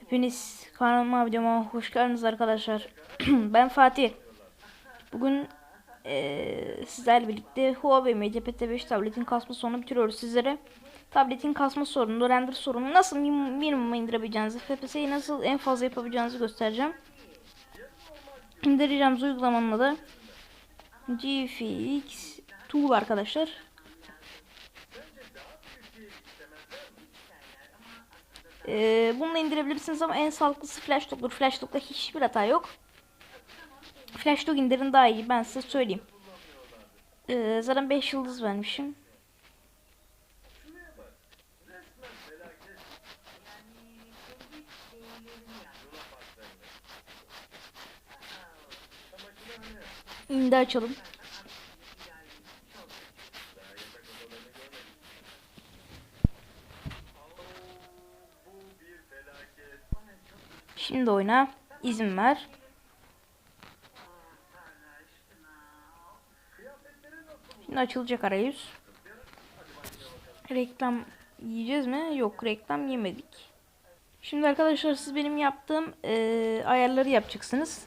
Hepiniz kanalıma videoma hoş geldiniz arkadaşlar. ben Fatih. Bugün eee sizlerle birlikte Huawei MatePT5 tabletin kasma sorunu bitiriyoruz sizlere. Tabletin kasma sorunu, render sorunu nasıl minimum, minimuma indirebileceğinizi, FPS'yi nasıl en fazla yapabileceğinizi göstereceğim. İndireceğimiz uygulamanın adı GFX Tool arkadaşlar. Ee, bunu indirebilirsiniz ama en sağlıklısı Flashdock'dur. Flashdock'ta hiçbir hata yok. Flashdock indirin daha iyi ben size söyleyeyim. Ee, zaten 5 yıldız vermişim. İndi açalım. Şimdi oyna. izin ver. Şimdi açılacak arayüz. Reklam yiyeceğiz mi? Yok reklam yemedik. Şimdi arkadaşlar siz benim yaptığım eee, ayarları yapacaksınız.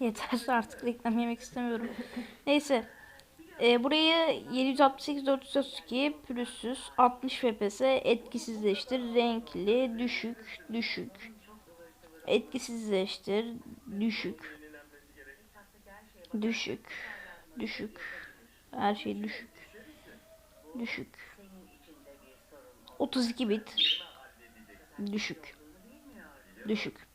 Yeter artık reklam yemek istemiyorum. Neyse. Ee, burayı 768 432 pürüzsüz 60 fps etkisizleştir. Renkli düşük düşük. Etkisizleştir düşük. Düşük düşük. Her şey düşük. Düşük. 32 bit. Düşük. Düşük.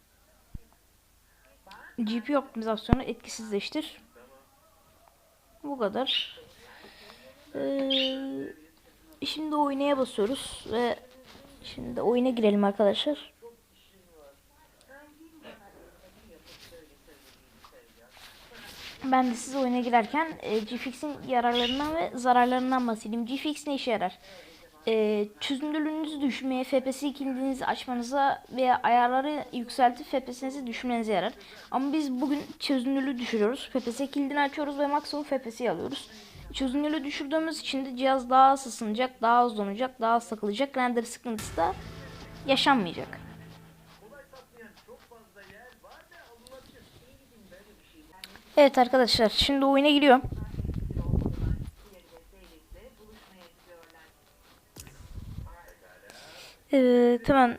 GPU optimizasyonu etkisizleştir. Bu kadar. Ee, şimdi oynaya basıyoruz ve şimdi oyuna girelim arkadaşlar. Ben de size oyuna girerken e, GFX'in yararlarından ve zararlarından bahsedeyim. GFX ne işe yarar? E, çözünürlüğünüzü düşürmeye, FPS kilidinizi açmanıza veya ayarları yükseltip FPS'inizi düşürmenize yarar. Ama biz bugün çözünürlüğü düşürüyoruz. FPS kilidini açıyoruz ve maksimum FPS'yi alıyoruz. Çözünürlüğü düşürdüğümüz için de cihaz daha az ısınacak, daha az donacak, daha az takılacak. Render sıkıntısı da yaşanmayacak. Evet arkadaşlar şimdi oyuna giriyorum. Evet hemen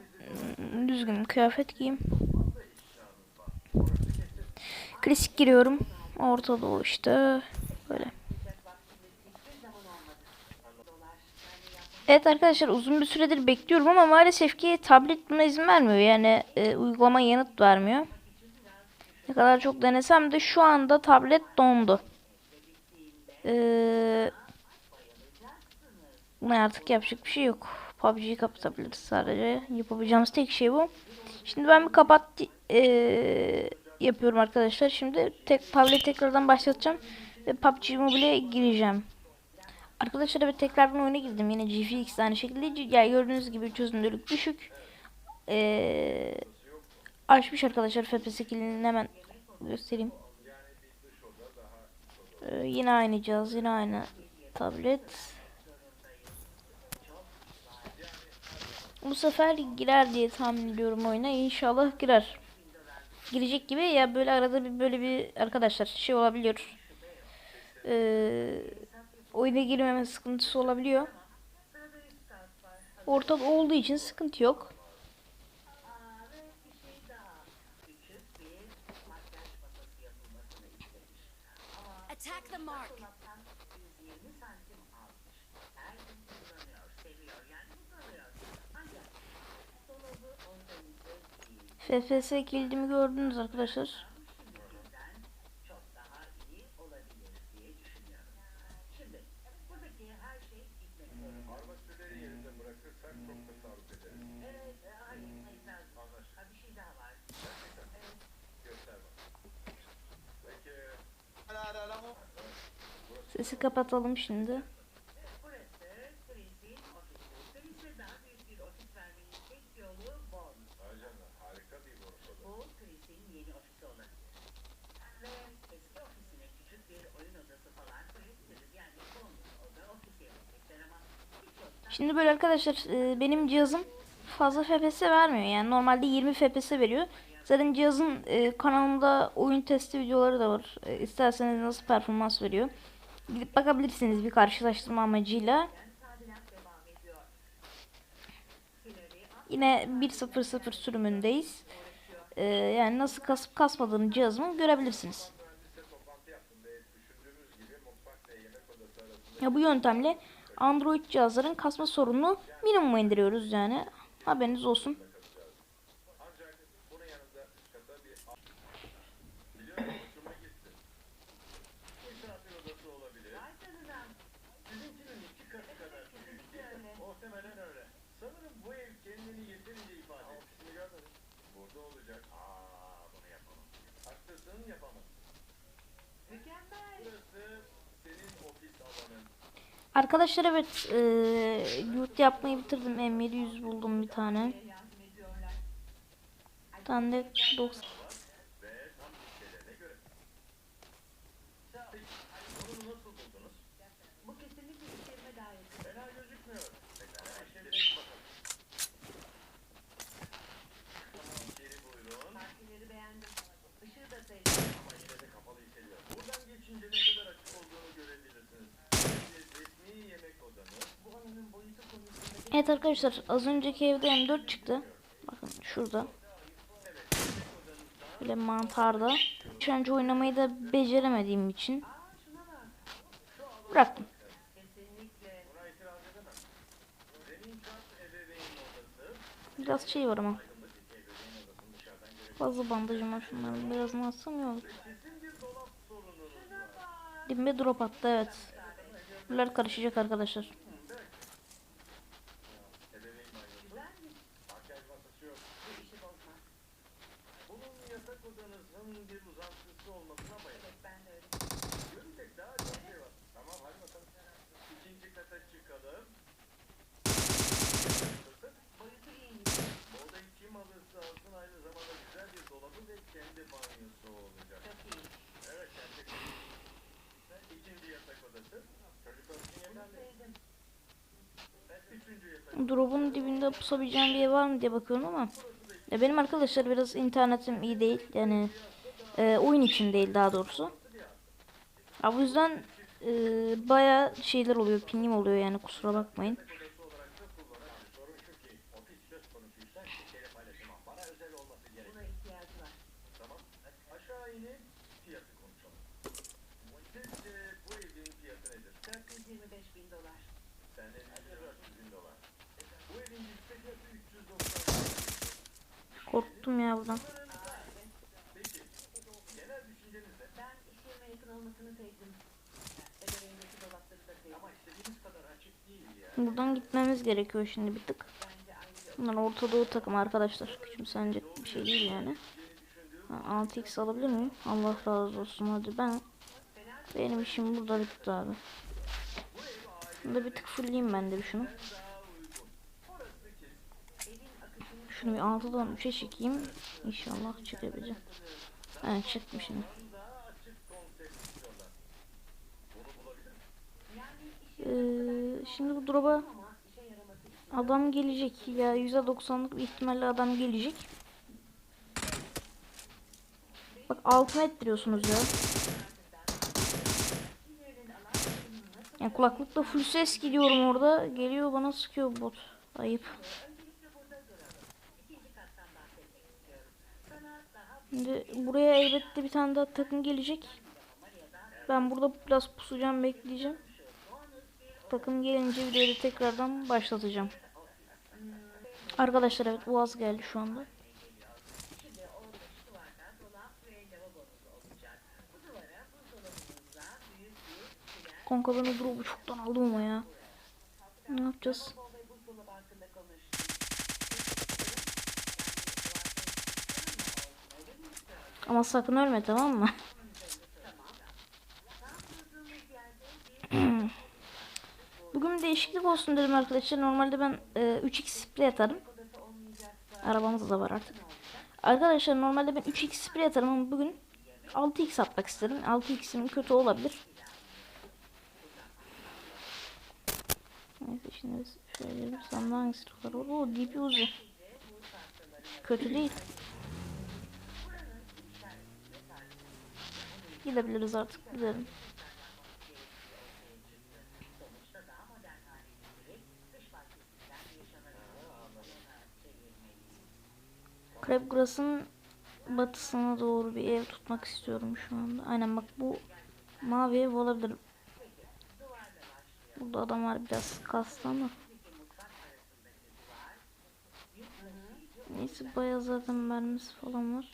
düzgün kıyafet giyeyim. Klasik giriyorum. Orta Doğu işte. Böyle. Evet arkadaşlar uzun bir süredir bekliyorum ama maalesef ki tablet buna izin vermiyor. Yani e, uygulama yanıt vermiyor. Ne kadar çok denesem de şu anda tablet dondu. Ee, artık yapacak bir şey yok. PUBG'yi kapatabiliriz sadece. Yapabileceğimiz tek şey bu. Şimdi ben bir kapat ee, yapıyorum arkadaşlar. Şimdi tek tablet tekrardan başlatacağım ve PUBG Mobile'e gireceğim. Arkadaşlar evet tekrardan oyuna girdim. Yine GFX aynı şekilde. Yani gördüğünüz gibi çözünürlük düşük. Ee, açmış arkadaşlar FPS kilini hemen göstereyim. Ee, yine aynı cihaz, yine aynı tablet. Bu sefer girer diye tahmin ediyorum oyuna. İnşallah girer. Girecek gibi ya böyle arada bir böyle bir arkadaşlar şey olabiliyor. Ee, oyuna girmeme sıkıntısı olabiliyor. Ortada olduğu için sıkıntı yok. Attack the mark. FPS kilidimi gördünüz arkadaşlar. Sesi kapatalım şimdi. Bu Chris'in yeni ofisi olabilir. Ve eski ofisine küçük bir oyun Şimdi böyle arkadaşlar e, benim cihazım fazla FPS vermiyor. Yani normalde 20 FPS veriyor. Zaten cihazın e, kanalımda oyun testi videoları da var. E, isterseniz nasıl performans veriyor. Gidip bakabilirsiniz bir karşılaştırma amacıyla. Yine 1.0.0 sürümündeyiz. E, yani nasıl kasıp kasmadığını cihazımı görebilirsiniz. Ya bu yöntemle Android cihazların kasma sorununu minimuma indiriyoruz yani. Haberiniz olsun. Muhtemelen öyle. Sanırım bu ev kendini yeterince ifade etmesini görmedim. Burada olacak. Aa, bunu yapamam. Haklısın yapamam. Mükemmel. Burası senin ofis alanın. Arkadaşlar evet e, yurt yapmayı bitirdim. M700 buldum bir tane. Bir tane de 90. Ve tam listelerine göre. Peki, bunu nasıl buldunuz? Bu kesinlikle işlerime dair. Fena gözükmüyor. Pekala, şimdi bakalım. Tamam, geri buyurun. Partileri beğendim. Işığı da sevdim. Ama yine de kapalı hissediyorum. Buradan geçince ne kadar açık olduğunu görebilirsiniz. Şimdi resmi yemek odanız. Bu alanın boyutu konusunda Evet arkadaşlar az önceki evde M4 çıktı. Bakın şurada. Böyle mantarda. Şu önce oynamayı da beceremediğim için bıraktım. Biraz şey var ama. Fazla bandajım var şunların. Biraz mı sorununuz var. Dibime drop attı evet. Bunlar karışacak arkadaşlar. Ebeveyn banyosu. Makyaj masası yok. bu işi bozmaz. Bunun odanızın bir uzantısı olmasına bayılır. Ben de öyle. Görecek daha çok şey var. Tamam hadi bakalım. İkinci kata çıkalım. İyiymiş. Bu odayı kim alırsa alsın aynı zamanda güzel bir dolabı ve kendi banyosu olacak. Çok iyi. Evet gerçekten. İkinci yatak odası. Çocuklar için yeterli. Drop'un dibinde pusabileceğim bir yer var mı diye bakıyorum ama ya benim arkadaşlar biraz internetim iyi değil yani e, oyun için değil daha doğrusu. Ya bu yüzden e, baya şeyler oluyor pingim oluyor yani kusura bakmayın. bu evin fiyatı nedir? 425 bin dolar. Sen de 400 bin dolar. Bu evin liste fiyatı 390 Korktum ya buradan. Ben. Buradan gitmemiz gerekiyor şimdi bir tık. Bunlar Orta Doğu takım arkadaşlar. Küçümsenecek bir şey değil yani. Ha, 6x alabilir miyim? Allah razı olsun hadi ben. Benim işim burada bitti abi. Bunda bir tık fullleyeyim ben de bir şunu. evin akışını Şunu bir 6'dan 3'e çekeyim. İnşallah çıkabileceğim. Evet çıktım şimdi. Ee, şimdi bu için adam gelecek. Ya %90'lık bir ihtimalle adam gelecek. Bak altına ettiriyorsunuz ya. Yani kulaklıkla full ses gidiyorum orada. Geliyor bana sıkıyor bot. Ayıp. Şimdi buraya elbette bir tane daha takım gelecek. Ben burada biraz pusacağım bekleyeceğim. Takım gelince videoyu tekrardan başlatacağım. Arkadaşlar evet Boğaz geldi şu anda. Kanka ben o çoktan aldım ama ya. Ne yapacağız? Ama sakın ölme tamam mı? Bugün değişiklik olsun dedim arkadaşlar. Normalde ben e, 3x sprey atarım. Arabamız da var artık. Arkadaşlar normalde ben 3x sprey atarım ama bugün 6x atmak istedim. 6x'im kötü olabilir. Neyse şimdi Şöyle bir tane hangisi var? Oo DP. Kötü değil. Gidebiliriz artık. Gidelim. Crabgrass'ın batısına doğru bir ev tutmak istiyorum şu anda. Aynen bak bu mavi ev olabilir. Burada adam var biraz kaslı ama. Neyse bayağı zaten mermisi falan var.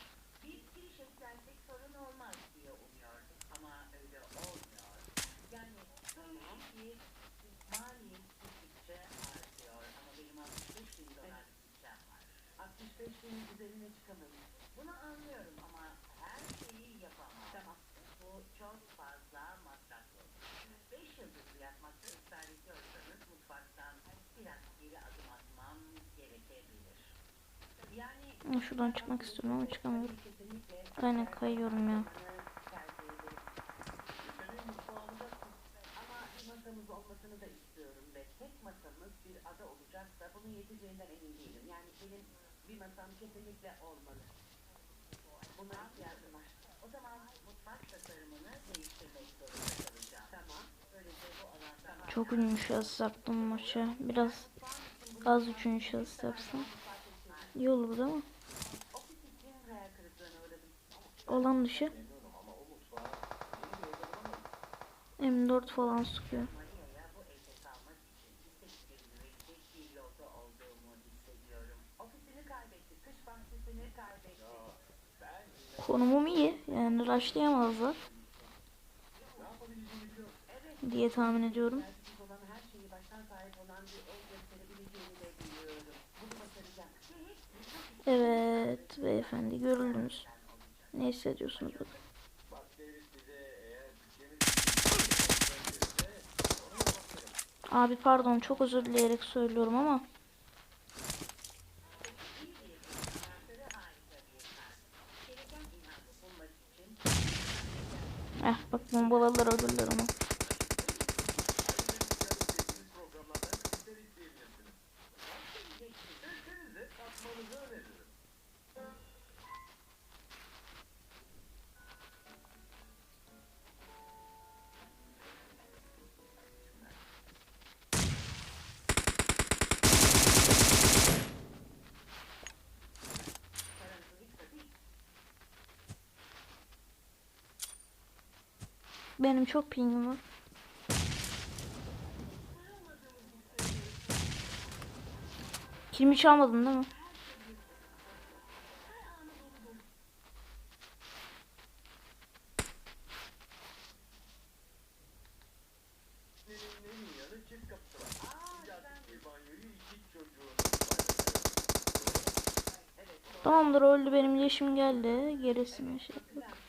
Binin üzerine çıkamayız. Bunu anlıyorum ama her şeyi yapamam. Tamam. Bu çok fazla masraflı. Beş yıldızlı yapmakta ısrar ediyorsanız mutfaktan biraz geri adım atmam gerekebilir. Yani Şuradan çıkmak istiyorum ama çıkamıyorum. Aynen kayıyorum ya. tercih ederim. Senin mutfağında Ama bir masamız olmasını da istiyorum ve tek masamız bir ada olacaksa bunun yeteceğinden emin değilim. Yani benim bir masam kesinlikle olmalı. Buna ihtiyacım var. O zaman mutfak tasarımını değiştirmek zorunda kalacağım. Tamam. Böylece bu alanda Çok ünlü şahıs yaptım maça. Biraz az üçüncü şahıs yapsam. İyi olur değil mi? ofis için hayal kırıklığına uğradım. Alan dışı. M4 falan sıkıyor. Konumum iyi. Yani rushlayamazlar. Diye tahmin ediyorum. Evet beyefendi görüldünüz. Ne hissediyorsunuz bakın. Abi pardon çok özür dileyerek söylüyorum ama Eh bak bombaladılar öldürdüler onu. Benim çok pingim var. Kilimi çalmadın değil mi? Tamamdır öldü benim leşim geldi. Gerisini şey yaptık.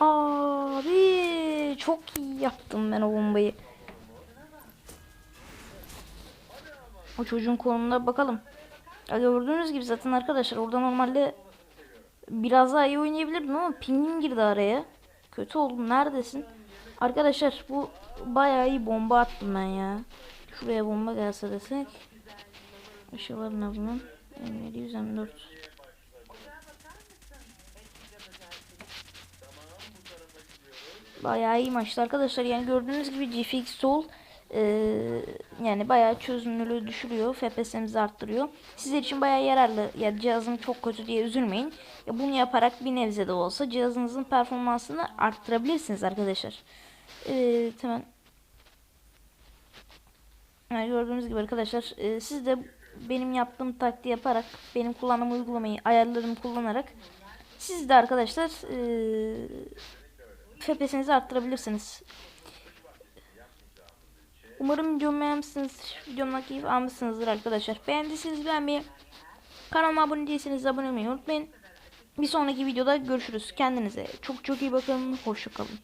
Abi çok iyi yaptım ben o bombayı. O çocuğun konumuna bakalım. Ya gördüğünüz gibi zaten arkadaşlar orada normalde biraz daha iyi oynayabilirdim ama pingim girdi araya. Kötü oldum neredesin? Arkadaşlar bu bayağı iyi bomba attım ben ya. Şuraya bomba gelse desek. Aşağılar ne bunun? M700 M4. Bayağı iyi maçtı arkadaşlar. Yani gördüğünüz gibi GFX Sol eee, yani bayağı çözünürlüğü düşürüyor. FPS'imizi arttırıyor. Sizler için bayağı yararlı. Ya cihazım çok kötü diye üzülmeyin. Ya bunu yaparak bir nebze de olsa cihazınızın performansını arttırabilirsiniz arkadaşlar. Eee hemen yani gördüğünüz gibi arkadaşlar eee, siz de benim yaptığım taktiği yaparak benim kullandığım uygulamayı ayarlarımı kullanarak siz de arkadaşlar eee FPS'inizi arttırabilirsiniz. Umarım videomu beğenmişsiniz. Videomdan keyif almışsınızdır arkadaşlar. Beğendiyseniz beğenmeyi, kanalıma abone değilseniz abone olmayı unutmayın. Bir sonraki videoda görüşürüz. Kendinize çok çok iyi bakın. Hoşçakalın.